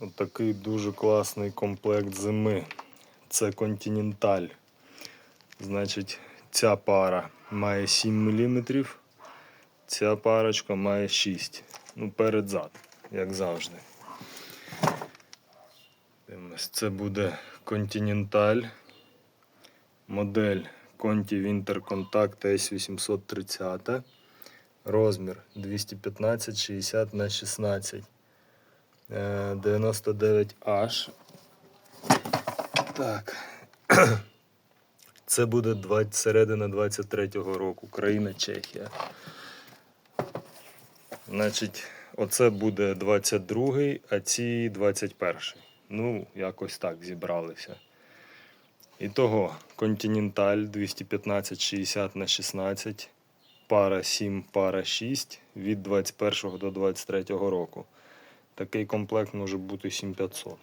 Отакий дуже класний комплект зими. Це континенталь. Значить, ця пара має 7 мм, ця парочка має 6. Ну, перед-зад, як завжди. Дивимось, Це буде континенталь. Модель Conti Winter Contact S830. Розмір 215 60 на 16. Е, 99H. Так. Це буде 20, середина 23-го року. Країна Чехія. Значить, оце буде 22-й, а ці 21-й. Ну, якось так зібралися. Ітого Continental 215 60 на 16, пара 7, пара 6 від 21 до 23 року. Такий комплект може бути 7500.